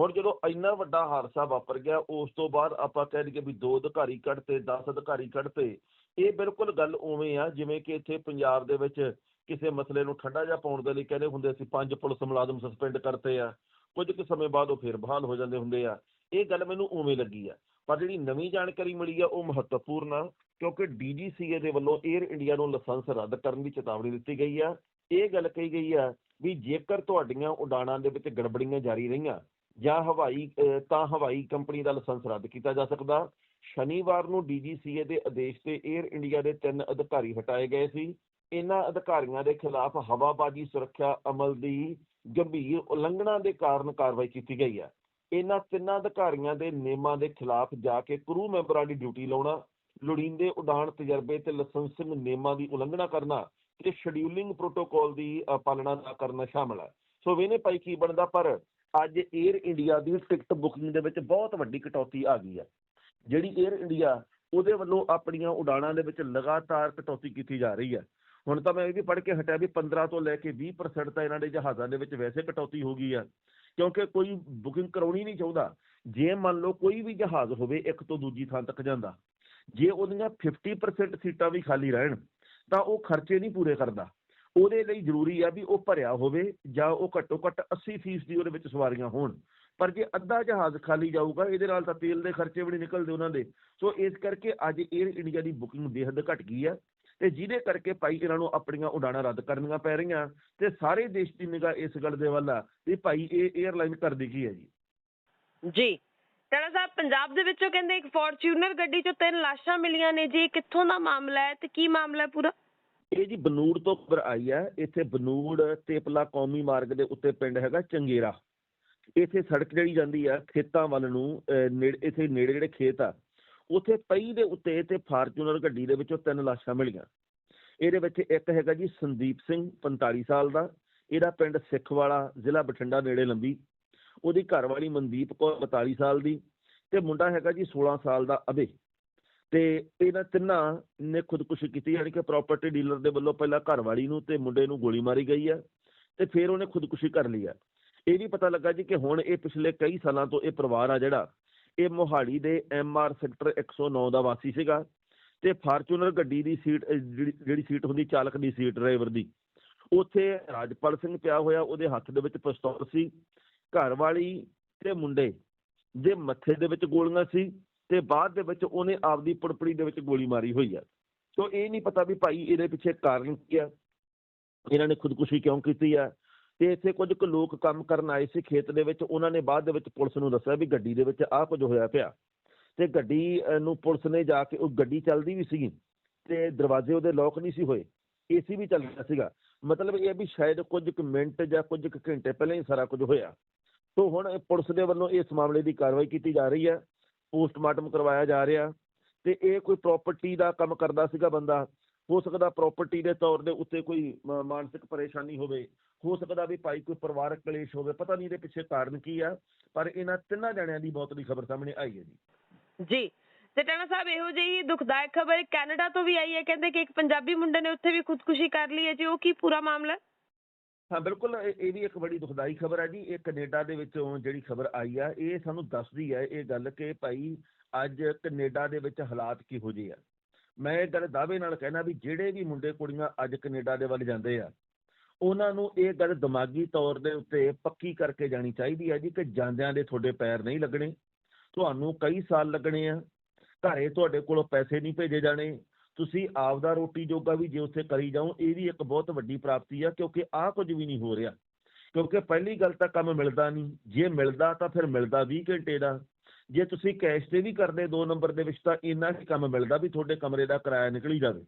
ਹੁਣ ਜਦੋਂ ਇੰਨਾ ਵੱਡਾ ਹਾਦਸਾ ਵਾਪਰ ਗਿਆ, ਉਸ ਤੋਂ ਬਾਅਦ ਆਪਾਂ ਕਹਿ ਲਈਏ ਵੀ ਦੋ ਅਧਿਕਾਰੀ ਕੱਢਤੇ 10 ਅਧਿਕਾਰੀ ਕੱਢਤੇ, ਇਹ ਬਿਲਕੁਲ ਗੱਲ ਉਵੇਂ ਆ, ਜਿਵੇਂ ਕਿ ਇੱਥੇ ਪੰਜਾਬ ਦੇ ਵਿੱਚ ਕਿਸੇ ਮਸਲੇ ਨੂੰ ਠੰਡਾ ਜਿਹਾ ਪਾਉਣ ਦੇ ਲਈ ਕਹਿੰਦੇ ਹੁੰਦੇ ਸੀ ਪੰਜ ਪੁਲਿਸ ਮੁਲਾਜ਼ਮ ਸਸਪੈਂਡ ਕਰਤੇ ਆ, ਕੁਝ ਕੁ ਸਮੇਂ ਬਾਅਦ ਉਹ ਫਿਰ ਬਹਾਲ ਹੋ ਜਾਂਦੇ ਹੁੰਦੇ ਆ, ਇਹ ਗੱਲ ਮੈਨੂੰ ਉਵੇਂ ਲੱਗੀ ਆ, ਪਰ ਜਿਹੜੀ ਨਵੀਂ ਜਾਣਕਾਰੀ ਮਿਲੀ ਆ, ਉਹ ਮਹੱਤਵਪੂਰਨ ਆ, ਕਿਉਂਕਿ ਡੀਜੀਸੀਏ ਦੇ ਵੱਲੋਂ 에ਅਰ ਇੰਡੀਆ ਨੂੰ ਲਾਇਸੈਂਸ ਰੱਦ ਕਰਨ ਦੀ ਚੇਤਾਵਨੀ ਦਿੱਤੀ ਗਈ ਆ, ਇਹ ਗੱਲ ਕਹੀ ਗਈ ਆ ਵੀ ਜੇਕਰ ਤੁਹਾਡੀਆਂ ਉਡਾਣਾਂ ਦੇ ਵਿੱਚ ਗੜਬੜੀਆਂ ਜਾਰੀ ਰਹੀਆਂ ਜਾਂ ਹਵਾਈ ਅਹ, ਤਾਂ ਹਵਾਈ ਕੰਪਨੀ ਦਾ ਲਾਇਸੈਂਸ ਰੱਦ ਕੀਤਾ ਜਾ ਸਕਦਾ। ਸ਼ਨੀਵਾਰ ਨੂੰ ਡੀਜੀਸੀਏ ਦੇ ਆਦੇਸ਼ ਤੇ 에ਅਰ ਇੰਡੀਆ ਦੇ ਤਿੰਨ ਅਧਿਕਾਰੀ ਹਟਾਏ ਗਏ ਸੀ। ਇਹਨਾਂ ਅਧਿਕਾਰੀਆਂ ਦੇ ਖਿਲਾਫ ਹਵਾਬਾਜ਼ੀ ਸੁਰੱਖਿਆ ਅਮਲ ਦੀ ਗੰਭੀਰ ਉਲੰਘਣਾ ਦੇ ਕਾਰਨ ਕਾਰਵਾਈ ਕੀਤੀ ਗਈ ਹੈ। ਇਹਨਾਂ ਤਿੰਨਾਂ ਅਧਿਕਾਰੀਆਂ ਦੇ ਨਿਯਮਾਂ ਦੇ ਖਿਲਾਫ ਜਾ ਕੇ ਕਰੂ ਮੈਂਬਰਾਂ ਦੀ ਡਿਊਟੀ ਲਾਉਣਾ ਲੋੜੀਂਦੇ ਉਡਾਣ ਤਜਰਬੇ ਤੇ ਲਾਇਸੈਂਸਿੰਗ ਨਿਯਮਾਂ ਦੀ ਉਲੰਘਣਾ ਕਰਨਾ ਤੇ ਸ਼ਡਿਊਲਿੰਗ ਪ੍ਰੋਟੋਕਾਲ ਦੀ ਪਾਲਣਾ ਨਾ ਕਰਨਾ ਸ਼ਾਮਲ ਹੈ। ਸੋ ਵੇਨੇ ਭਾਈ ਕੀ ਬਣਦਾ ਪਰ ਅੱਜ 에ਅਰ ਇੰਡੀਆ ਦੀ ਟਿਕਟ ਬੁਕਿੰਗ ਦੇ ਵਿੱਚ ਬਹੁਤ ਵੱਡੀ ਕਟੌਤੀ ਆ ਗਈ ਹੈ। ਜਿਹੜੀ 에ਅਰ ਇੰਡੀਆ ਉਹਦੇ ਵੱਲੋਂ ਆਪਣੀਆਂ ਉਡਾਣਾਂ ਦੇ ਵਿੱਚ ਲਗਾਤਾਰ ਕਟੌਤੀ ਕੀਤੀ ਜਾ ਰਹੀ ਹੈ। ਹੁਣ ਤਾਂ ਮੈਂ ਇਹ ਵੀ ਪੜ੍ਹ ਕੇ ਹਟਿਆ ਵੀ 15 ਤੋਂ ਲੈ ਕੇ 20% ਤਾਂ ਇਹਨਾਂ ਦੇ ਜਹਾਜ਼ਾਂ ਦੇ ਵਿੱਚ ਵੈਸੇ ਕਟੌਤੀ ਹੋ ਗਈ ਆ ਕਿਉਂਕਿ ਕੋਈ ਬੁਕਿੰਗ ਕਰਾਉਣੀ ਨਹੀਂ ਚਾਹੁੰਦਾ। ਜੇ ਮੰਨ ਲਓ ਕੋਈ ਵੀ ਜਹਾਜ਼ ਹੋਵੇ, ਇੱਕ ਤੋਂ ਦੂਜੀ ਥਾਂ ਤੱਕ ਜਾਂਦਾ। ਜੇ ਉਹਦੀਆਂ 50% ਸੀਟਾਂ ਵੀ ਖਾਲੀ ਰਹਿਣ, ਤਾਂ ਉਹ ਖਰਚੇ ਨਹੀਂ ਪੂਰੇ ਕਰਦਾ। ਉਹਦੇ ਲਈ ਜ਼ਰੂਰੀ ਆ ਵੀ ਉਹ ਭਰਿਆ ਹੋਵੇ ਜਾਂ ਉਹ ਘੱਟੋ ਘੱਟ 80% ਦੀ ਉਹਦੇ ਵਿੱਚ ਸਵਾਰੀਆਂ ਹੋਣ। ਪਰ ਜੇ ਅੱਧਾ ਜਹਾਜ਼ ਖਾਲੀ ਜਾਊਗਾ, ਇਹਦੇ ਨਾਲ ਤਾਂ ਤੇਲ ਦੇ ਖਰਚੇ ਵੀ ਨਹੀਂ ਨਿਕਲਦੇ ਉਹਨਾਂ ਦੇ। ਸੋ ਇਸ ਕਰਕੇ ਅੱਜ 에ਅਰ ਇੰਡੀਆ ਦੀ ਬੁਕਿੰਗ ਬੇਹੱਦ ਘਟ ਗਈ ਆ ਤੇ ਜਿਹਦੇ ਕਰਕੇ ਭਾਈ ਇਹਨਾਂ ਨੂੰ ਆਪਣੀਆਂ ਉਡਾਣਾਂ ਰੱਦ ਕਰਨੀਆਂ ਪੈ ਰਹੀਆਂ ਤੇ ਸਾਰੇ ਦੇਸ਼ ਦੀ ਨਿਗਾਹ ਇਸ ਗੱਲ ਦੇ ਵੱਲ ਆ ਵੀ ਭਾਈ ਇਹ 에ਅਰਲਾਈਨ ਕਰਦੀ ਕੀ ਹੈ ਜੀ? ਜੀ। ਟੈਣਾ ਸਾਹਿਬ, ਪੰਜਾਬ ਦੇ ਵਿੱਚੋਂ ਕਹਿੰਦੇ ਇੱਕ ਫੋਰਚੂਨਰ ਗੱਡੀ ਚੋਂ ਤਿੰਨ ਲਾਸ਼ਾਂ ਮਿਲੀਆਂ ਨੇ ਜੀ। ਕਿੱਥੋਂ ਦਾ ਮਾਮਲਾ ਹੈ ਤੇ ਕੀ ਮਾਮਲਾ ਹੈ ਪੂਰਾ? ਇਹ ਜੀ ਬਨੂੜ ਤੋਂ ਖਬਰ ਆਈ ਹੈ, ਇੱਥੇ ਬਨੂੜ ਤੇਪਲਾ ਕੌਮੀ ਮਾਰਗ ਦੇ ਉੱਤੇ ਪਿੰਡ ਹੈਗਾ ਚੰਗੇਰਾ। ਇੱਥੇ ਸੜਕ ਜਿਹੜੀ ਜਾਂਦੀ ਆ, ਖੇਤਾਂ ਵੱਲ ਨੂੰ ਨੇੜੇ, ਇੱਥੇ ਨੇੜੇ ਜਿਹੜੇ ਖੇਤ ਆ, ਉੱਥੇ ਪਈ ਦੇ ਉੱਤੇ ਤੇ ਫਾਰਚੂਨਰ ਗੱਡੀ ਦੇ ਵਿੱਚੋਂ ਤਿੰਨ ਲਾਸ਼ਾਂ ਮਿਲੀਆਂ। ਇਹਦੇ ਵਿੱਚ ਇੱਕ ਹੈਗਾ ਜੀ ਸੰਦੀਪ ਸਿੰਘ 45 ਸਾਲ ਦਾ। ਇਹਦਾ ਪਿੰਡ ਸਿੱਖਵਾਲਾ ਜ਼ਿਲ੍ਹਾ ਬਠਿੰਡਾ ਨੇੜੇ ਲੰਬੀ। ਉਹਦੀ ਘਰਵਾਲੀ ਮਨਦੀਪ ਕੌਰ 42 ਸਾਲ ਦੀ। ਤੇ ਮੁੰਡਾ ਹੈਗਾ ਜੀ 16 ਸਾਲ ਦਾ ਅਬੇ। ਤੇ ਇਹਨਾਂ ਤਿੰਨਾਂ ਨੇ ਖੁਦਕੁਸ਼ੀ ਕੀਤੀ, ਯਾਨੀ ਕਿ ਪ੍ਰਾਪਰਟੀ ਡੀਲਰ ਦੇ ਵੱਲੋਂ ਪਹਿਲਾਂ ਘਰਵਾਲੀ ਨੂੰ ਤੇ ਮੁੰਡੇ ਨੂੰ ਗੋਲੀ ਮਾਰੀ ਗਈ ਹੈ ਤੇ ਫਿਰ ਉਹਨੇ ਖੁਦਕੁਸ਼ੀ ਕਰ ਲਈ ਹੈ ਇਹ ਵੀ ਪਤਾ ਲੱਗਾ ਜੀ ਕਿ ਹੁਣ ਇਹ ਪਿਛਲੇ ਕਈ ਸਾਲਾਂ ਤੋਂ ਇਹ ਪਰਿਵਾਰ ਆ ਜਿਹੜਾ, ਇਹ ਮੋਹਾਲੀ ਦੇ ਐਮਆਰ ਸੈਕਟਰ 109 ਦਾ ਵਾਸੀ ਸੀਗਾ ਤੇ ਫਾਰਚੂਨਰ ਗੱਡੀ ਦੀ ਸੀਟ ਜਿਹੜੀ ਜਿਹੜੀ ਸੀਟ ਹੁੰਦੀ ਚਾਲਕ ਦੀ ਸੀਟ, ਡਰਾਈਵਰ ਦੀ, ਉੱਥੇ ਰਾਜਪਾਲ ਸਿੰਘ ਪਿਆ ਹੋਇਆ, ਉਹਦੇ ਹੱਥ ਦੇ ਵਿੱਚ ਪਿਸਤੌਲ ਸੀ ਘਰ ਵਾਲੀ ਤੇ ਮੁੰਡੇ ਦੇ ਮੱਥੇ ਦੇ ਵਿੱਚ ਗੋਲੀਆਂ ਸੀ ਤੇ ਬਾਅਦ ਦੇ ਵਿੱਚ ਉਹਨੇ ਆਪਦੀ ਪੜਪੜੀ ਦੇ ਵਿੱਚ ਗੋਲੀ ਮਾਰੀ ਹੋਈ ਆ। ਸੋ ਇਹ ਨਹੀਂ ਪਤਾ ਵੀ ਭਾਈ ਇਹਦੇ ਪਿੱਛੇ ਕਾਰਨ ਕੀ ਆ। ਇਹਨਾਂ ਨੇ ਖੁਦਕੁਸ਼ੀ ਕਿਉਂ ਕੀਤੀ ਆ? ਤੇ ਇੱਥੇ ਕੁਝ ਕੁ ਲੋਕ ਕੰਮ ਕਰਨ ਆਏ ਸੀ ਖੇਤ ਦੇ ਵਿੱਚ। ਉਹਨਾਂ ਨੇ ਬਾਅਦ ਦੇ ਵਿੱਚ ਪੁਲਿਸ ਨੂੰ ਦੱਸਿਆ ਵੀ ਗੱਡੀ ਦੇ ਵਿੱਚ ਆਹ ਕੁਝ ਹੋਇਆ ਪਿਆ। ਤੇ ਗੱਡੀ ਨੂੰ ਪੁਲਿਸ ਨੇ ਜਾ ਕੇ ਉਹ ਗੱਡੀ ਚੱਲਦੀ ਵੀ ਸੀ ਤੇ ਦਰਵਾਜ਼ੇ ਉਹਦੇ ਲੋਕ ਨਹੀਂ ਸੀ ਹੋਏ। ਏਸੀ ਵੀ ਚੱਲ ਰਿਹਾ ਸੀਗਾ। ਮਤਲਬ ਇਹ ਵੀ ਸ਼ਾਇਦ ਕੁਝ ਕੁ ਮਿੰਟ ਜਾਂ ਕੁਝ ਕੁ ਘੰਟੇ ਪਹਿਲਾਂ ਹੀ ਸਾਰਾ ਕੁਝ ਹੋਇਆ। ਸੋ ਹੁਣ ਪੁਲਿਸ ਦੇ ਵੱਲੋਂ ਇਸ ਮਾਮਲੇ ਦੀ ਕਾਰਵਾਈ ਕੀਤੀ ਜਾ ਰਹੀ ਹੈ ਪੋਸਟਮਾਰਟਮ ਕਰਵਾਇਆ ਜਾ ਰਿਹਾ ਤੇ ਇਹ ਕੋਈ ਪ੍ਰਾਪਰਟੀ ਦਾ ਕੰਮ ਕਰਦਾ ਸੀਗਾ ਬੰਦਾ, ਹੋ ਸਕਦਾ ਪ੍ਰਾਪਰਟੀ ਦੇ ਤੌਰ ਦੇ ਉੱਤੇ ਕੋਈ ਮਾਨਸਿਕ ਪਰੇਸ਼ਾਨੀ ਹੋਵੇ, ਹੋ ਸਕਦਾ ਵੀ ਭਾਈ ਕੋਈ ਪਰਿਵਾਰਕ ਕਲੇਸ਼ ਹੋਵੇ, ਪਤਾ ਨਹੀਂ ਇਹਦੇ ਪਿੱਛੇ ਕਾਰਨ ਕੀ ਆ, ਪਰ ਇਹਨਾਂ ਤਿੰਨਾਂ ਜਣਿਆਂ ਦੀ ਮੌਤ ਦੀ ਖਬਰ ਸਾਹਮਣੇ ਆਈ ਹੈ ਜੀ। ਜੀ, ਤੇ ਟੈਣਾ ਸਾਹਿਬ ਇਹੋ ਜਿਹੀ ਦੁਖਦਾਇਕ ਖਬਰ ਕੈਨੇਡਾ ਤੋਂ ਵੀ ਆਈ ਹੈ, ਕਹਿੰਦੇ ਕਿ ਇੱਕ ਪੰਜਾਬੀ ਮੁੰਡੇ ਨੇ ਉੱਥੇ ਵੀ ਖੁਦਕੁਸ਼ੀ ਕਰ ਲਈ ਹੈ ਜੀ, ਉਹ ਕੀ ਪੂਰਾ ਮਾਮਲਾ? ਹਾਂ, ਬਿਲਕੁਲ, ਇਹ ਇਹ ਵੀ ਇੱਕ ਬੜੀ ਦੁਖਦਾਈ ਖਬਰ ਹੈ ਜੀ। ਇਹ ਕੈਨੇਡਾ ਦੇ ਵਿੱਚੋਂ ਜਿਹੜੀ ਖਬਰ ਆਈ ਆ, ਇਹ ਸਾਨੂੰ ਦੱਸਦੀ ਹੈ ਇਹ ਗੱਲ ਕਿ ਭਾਈ ਅੱਜ ਕੈਨੇਡਾ ਦੇ ਵਿੱਚ ਹਾਲਾਤ ਕਿਹੋ ਜਿਹੇ ਆ। ਮੈਂ ਇਹ ਗੱਲ ਦਾਅਵੇ ਨਾਲ ਕਹਿਣਾ ਵੀ ਜਿਹੜੇ ਵੀ ਮੁੰਡੇ ਕੁੜੀਆਂ ਅੱਜ ਕੈਨੇਡਾ ਦੇ ਵੱਲ ਜਾਂਦੇ ਆ, ਉਹਨਾਂ ਨੂੰ ਇਹ ਗੱਲ ਦਿਮਾਗੀ ਤੌਰ ਦੇ ਉੱਤੇ ਪੱਕੀ ਕਰਕੇ ਜਾਣੀ ਚਾਹੀਦੀ ਹੈ ਜੀ ਕਿ ਜਾਂਦਿਆਂ ਦੇ ਤੁਹਾਡੇ ਪੈਰ ਨਹੀਂ ਲੱਗਣੇ। ਤੁਹਾਨੂੰ ਕਈ ਸਾਲ ਲੱਗਣੇ ਆ। ਘਰੇ ਤੁਹਾਡੇ ਕੋਲੋਂ ਪੈਸੇ ਨਹੀਂ ਭੇਜੇ ਜਾਣੇ। ਤੁਸੀਂ ਆਪਦਾ ਰੋਟੀ ਜੋਗਾ ਵੀ ਜੇ ਉੱਥੇ ਕਰੀ ਜਾਓ, ਇਹ ਵੀ ਇੱਕ ਬਹੁਤ ਵੱਡੀ ਪ੍ਰਾਪਤੀ ਆ, ਕਿਉਂਕਿ ਆਹ ਕੁਝ ਵੀ ਨਹੀਂ ਹੋ ਰਿਹਾ। ਕਿਉਂਕਿ ਪਹਿਲੀ ਗੱਲ ਤਾਂ ਕੰਮ ਮਿਲਦਾ ਨਹੀਂ। ਜੇ ਮਿਲਦਾ ਤਾਂ ਫਿਰ ਮਿਲਦਾ 20 ਘੰਟੇ ਦਾ। ਜੇ ਤੁਸੀਂ ਕੈਸ਼ ਤੇ ਵੀ ਕਰਦੇ 2 ਨੰਬਰ ਦੇ ਵਿੱਚ ਤਾਂ ਇੰਨਾ ਹੀ ਕੰਮ ਮਿਲਦਾ ਵੀ ਤੁਹਾਡੇ ਕਮਰੇ ਦਾ ਕਿਰਾਇਆ ਨਿਕਲੀ ਜਾਵੇ।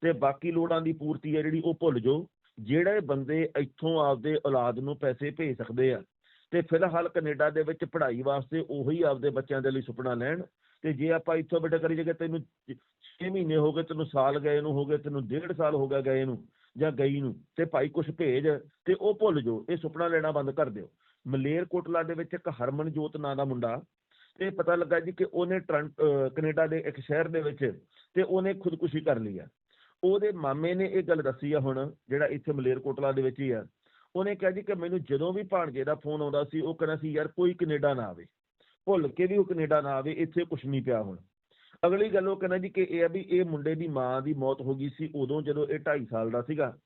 ਤੇ ਬਾਕੀ ਲੋੜਾਂ ਦੀ ਪੂਰਤੀ ਹੈ ਜਿਹੜੀ ਉਹ ਭੁੱਲ ਜਾਓ। ਜਿਹੜੇ ਬੰਦੇ ਇੱਥੋਂ ਆਪਦੇ ਔਲਾਦ ਨੂੰ ਪੈਸੇ ਭੇਜ ਸਕਦੇ ਆ, ਤੇ ਫਿਲਹਾਲ ਕੈਨੇਡਾ ਦੇ ਵਿੱਚ ਪੜ੍ਹਾਈ ਵਾਸਤੇ ਉਹੀ ਆਪਦੇ ਬੱਚਿਆਂ ਦੇ ਲਈ ਸੁਪਨਾ ਲੈਣ। ਤੇ ਜੇ ਆਪਾਂ ਇੱਥੋਂ ਬੇਟਾ ਕਰੀ ਜੇ ਤੈਨੂੰ 6 ਮਹੀਨੇ ਹੋ ਗਏ, ਤੈਨੂੰ ਸਾਲ ਗਏ ਨੂੰ ਹੋ ਗਏ, ਤੈਨੂੰ ਡੇਢ ਸਾਲ ਹੋ ਗਿਆ ਗਏ ਨੂੰ ਜਾਂ ਗਈ ਨੂੰ, ਤੇ ਭਾਈ ਕੁਝ ਭੇਜ ਤੇ ਉਹ ਭੁੱਲ ਜਾਓ, ਇਹ ਸੁਪਨਾ ਲੈਣਾ ਬੰਦ ਕਰ ਦਿਓ। ਮਲੇਰ ਕੋਟਲਾ ਦੇ ਵਿੱਚ ਇੱਕ ਹਰਮਨਜੋਤ ਨਾਂ ਦਾ ਮੁੰਡਾ ਤੇ ਪਤਾ ਲੱਗਾ ਜੀ ਕਿ ਉਹਨੇ ਟ੍ਰਾਂਟ ਅਹ ਕੈਨੇਡਾ ਦੇ ਇੱਕ ਸ਼ਹਿਰ ਦੇ ਵਿੱਚ ਤੇ ਉਹਨੇ ਖੁਦਕੁਸ਼ੀ ਕਰ ਲਈ ਆ। ਉਹਦੇ ਮਾਮੇ ਨੇ ਇਹ ਗੱਲ ਦੱਸੀ ਆ ਹੁਣ, ਜਿਹੜਾ ਇੱਥੇ ਮਲੇਰ ਕੋਟਲਾ ਦੇ ਵਿੱਚ ਹੀ ਆ। ਉਹਨੇ ਕਿਹਾ ਜੀ ਕਿ ਮੈਨੂੰ ਜਦੋਂ ਵੀ ਭਾਣਜੇ ਦਾ ਫੋਨ ਆਉਂਦਾ ਸੀ, ਉਹ ਕਹਿੰਦਾ ਸੀ, ਯਾਰ ਕੋਈ ਕੈਨੇਡਾ ਨਾ ਆਵੇ। ਭੁੱਲ ਕੇ ਵੀ ਉਹ ਕੈਨੇਡਾ ਨਾ ਆਵੇ, ਇੱਥੇ ਕੁਝ ਨਹੀਂ ਪਿਆ ਹੁਣ। ਅਗਲੀ ਗੱਲ ਉਹ ਕਹਿੰਦਾ ਜੀ ਕਿ ਇਹ ਆ ਵੀ ਇਹ ਮੁੰਡੇ ਦੀ ਮਾਂ ਦੀ ਮੌਤ ਹੋ ਗਈ ਸੀ ਉਦੋਂ ਜਦੋਂ ਇਹ 2.5 ਸਾਲ ਦਾ ਸੀਗਾ।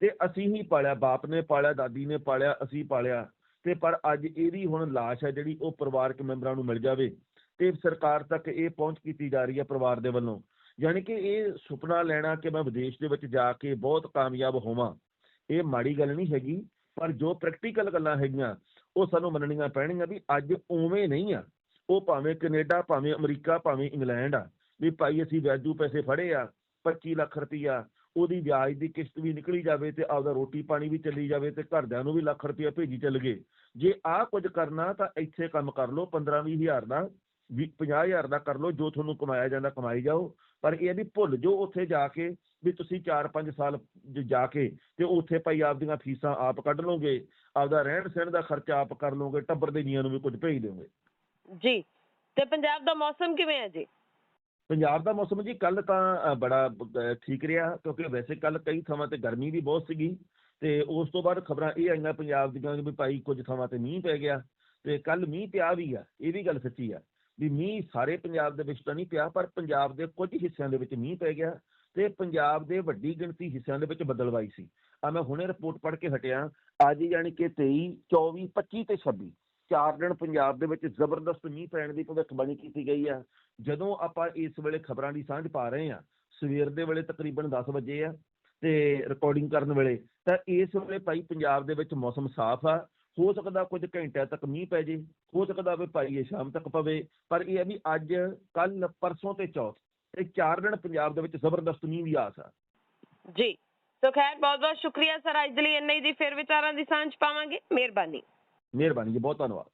ਤੇ ਅਸੀਂ ਹੀ ਪਾਲਿਆ, ਬਾਪ ਨੇ ਪਾਲਿਆ, ਦਾਦੀ ਨੇ ਪਾਲਿਆ, ਅਸੀਂ ਪਾਲਿਆ। ਤੇ ਪਰ ਅੱਜ ਇਹਦੀ ਹੁਣ ਲਾਸ਼ ਹੈ ਜਿਹੜੀ ਉਹ ਪਰਿਵਾਰਕ ਮੈਂਬਰਾਂ ਨੂੰ ਮਿਲ ਜਾਵੇ। ਤੇ ਸਰਕਾਰ ਤੱਕ ਇਹ ਪਹੁੰਚ ਕੀਤੀ ਜਾ ਰਹੀ ਹੈ ਪਰਿਵਾਰ ਦੇ ਵੱਲੋਂ। ਯਾਨੀ ਕਿ ਇਹ ਸੁਪਨਾ ਲੈਣਾ ਕਿ ਮੈਂ ਵਿਦੇਸ਼ ਦੇ ਵਿੱਚ ਜਾ ਕੇ ਬਹੁਤ ਕਾਮਯਾਬ ਹੋਵਾਂ, ਇਹ ਮਾੜੀ ਗੱਲ ਨਹੀਂ ਹੈਗੀ। ਪਰ ਜੋ ਪ੍ਰੈਕਟੀਕਲ ਗੱਲਾਂ ਹੈਗੀਆਂ ਉਹ ਸਾਨੂੰ ਮੰਨਣੀਆਂ ਪੈਣਗੀਆਂ ਵੀ ਅੱਜ ਉਵੇਂ ਨਹੀਂ ਆ। ਉਹ ਭਾਵੇਂ ਕੈਨੇਡਾ, ਭਾਵੇਂ ਅਮਰੀਕਾ, ਭਾਵੇਂ ਇੰਗਲੈਂਡ ਆ। ਵੀ ਭਾਈ ਅਸੀਂ ਵੈਜੂ ਪੈਸੇ ਫੜੇ ਆ 25 ਲੱਖ ਰੁਪਈਆ, ਉਹਦੀ ਵਿਆਜ ਦੀ ਕਿਸ਼ਤ ਵੀ ਨਿਕਲੀ ਜਾਵੇ ਤੇ ਆਪਦਾ ਰੋਟੀ ਪਾਣੀ ਵੀ ਚੱਲੀ ਜਾਵੇ ਤੇ ਘਰਦਿਆਂ ਨੂੰ ਵੀ ਲੱਖ ਰੁਪਈਆ ਭੇਜੀ ਚੱਲ ਗਏ। ਜੇ ਆਹ ਕੁਝ ਕਰਨਾ ਤਾਂ ਇੱਥੇ ਕੰਮ ਕਰ ਲਓ 15 ਵੀਹ ਹਜ਼ਾਰ ਦਾ। ਵੀ 50 ਹਜ਼ਾਰ ਦਾ ਕਰ ਲਓ ਜੋ ਤੁਹਾਨੂੰ ਕਮਾਇਆ ਜਾਂਦਾ ਕਮਾਈ ਜਾਓ। ਪਰ ਇਹ ਵੀ ਭੁੱਲ ਜੋ ਉੱਥੇ ਜਾ ਕੇ ਵੀ ਤੁਸੀਂ 4-5 ਸਾਲ ਜ- ਕੇ ਤੇ ਉੱਥੇ ਭਾਈ ਆਪਦੀਆਂ ਫੀਸਾਂ ਆਪ ਕੱਢ ਲਓਗੇ ਆਪਦਾ ਰਹਿਣ ਸਹਿਣ ਦਾ ਖਰਚਾ ਆਪ ਕਰ ਲਓਗੇ ਟੱਬਰ ਦੇ ਜੀਆਂ ਨੂੰ ਵੀ ਕੁਝ ਭੇਜ ਦਿਓਗੇ। ਜੀ ਤੇ ਪੰਜਾਬ ਦਾ ਮੌਸਮ ਕਿਵੇਂ ਹੈ ਜੀ? ਪੰਜਾਬ ਦਾ ਮੌਸਮ ਜੀ ਕੱਲ ਤਾਂ ਬੜਾ ਠੀਕ ਰਿਹਾ ਕਿਉਂਕਿ ਵੈਸੇ ਕੱਲ ਕਈ ਥਾਵਾਂ ਤੇ ਗਰਮੀ ਵੀ ਬਹੁਤ ਸੀਗੀ ਤੇ ਉਸ ਤੋਂ ਬਾਅਦ ਖਬਰਾਂ ਇਹ ਆਈਆਂ ਪੰਜਾਬ ਦੀਆਂ ਵੀ ਭਾਈ ਕੁਝ ਥਾਵਾਂ ਤੇ ਮੀਂਹ ਪੈ ਗਿਆ ਤੇ ਕੱਲ ਮੀਂਹ ਪਿਆ ਵੀ ਆ ਇਹ ਵੀ ਗੱਲ ਸੱਚੀ ਆ। ਵੀ ਮੀਂਹ ਸਾਰੇ ਪੰਜਾਬ ਦੇ ਵਿੱਚ ਤਾਂ ਨਹੀਂ ਪਿਆ, ਪਰ ਪੰਜਾਬ ਦੇ ਕੁਝ ਹਿੱਸਿਆਂ ਦੇ ਵਿੱਚ ਮੀਂਹ ਪੈ ਗਿਆ ਤੇ ਪੰਜਾਬ ਦੇ ਵੱਡੀ ਗਿਣਤੀ ਹਿੱਸਿਆਂ ਦੇ ਵਿੱਚ ਬਦਲਵਾਈ ਸੀ। ਆ ਮੈਂ ਹੁਣੇ ਰਿਪੋਰਟ ਪੜ੍ਹ ਕੇ ਹਟਿਆ, ਅੱਜ ਯਾਨੀ ਕਿ 23 24 25 ਤੇ 26 ਚਾਰ ਦਿਨ ਪੰਜਾਬ ਦੇ ਵਿੱਚ ਜ਼ਬਰਦਸਤ ਮੀਂਹ ਪੈਣ ਦੀ ਭਵਿੱਖਬਾਣੀ ਕੀਤੀ ਗਈ ਆ। ਜਦੋਂ ਆਪਾਂ ਇਸ ਵੇਲੇ ਖਬਰਾਂ ਦੀ ਸਾਂਝ ਪਾ ਰਹੇ ਆ, ਸਵੇਰ ਦੇ ਵੇਲੇ ਤਕਰੀਬਨ 10 ਵਜੇ ਆ ਤੇ ਰਿਕਾਰਡਿੰਗ ਕਰਨ ਵੇਲੇ, ਤਾਂ ਇਸ ਵੇਲੇ ਭਾਈ ਪੰਜਾਬ ਦੇ ਵਿੱਚ ਮੌਸਮ ਸਾਫ਼ ਆ ਹੋ ਸਕਦਾ ਕੁਝ ਘੰਟਿਆਂ ਤੱਕ ਮੀਂਹ ਪੈ ਜੇ ਹੋ ਸਕਦਾ ਵੀ ਭਾਈ ਇਹ ਸ਼ਾਮ ਤੱਕ ਪਵੇ ਪਰ ਇਹ ਹੈ ਵੀ ਅੱਜ ਕੱਲ ਪਰਸੋਂ ਤੇ ਚੌਥ ਇਹ ਚਾਰ ਦਿਨ ਪੰਜਾਬ ਦੇ ਵਿੱਚ ਜ਼ਬਰਦਸਤ ਮੀਂਹ ਦੀ ਆਸ ਆ। ਜੀ ਸੋ ਖੈਰ ਬਹੁਤ ਬਹੁਤ ਸ਼ੁਕਰੀਆ ਸਰ ਅੱਜ ਲਈ ਇੰਨਾ ਹੀ ਦੀ ਫਿਰ ਵਿਚਾਰਾਂ ਦੀ ਸਾਂਝ ਪਾਵਾਂਗੇ। ਮਿਹਰਬਾਨੀ। ਮਿਹਰਬਾਨੀ ਜੀ ਬਹੁਤ ਧੰਨਵਾਦ।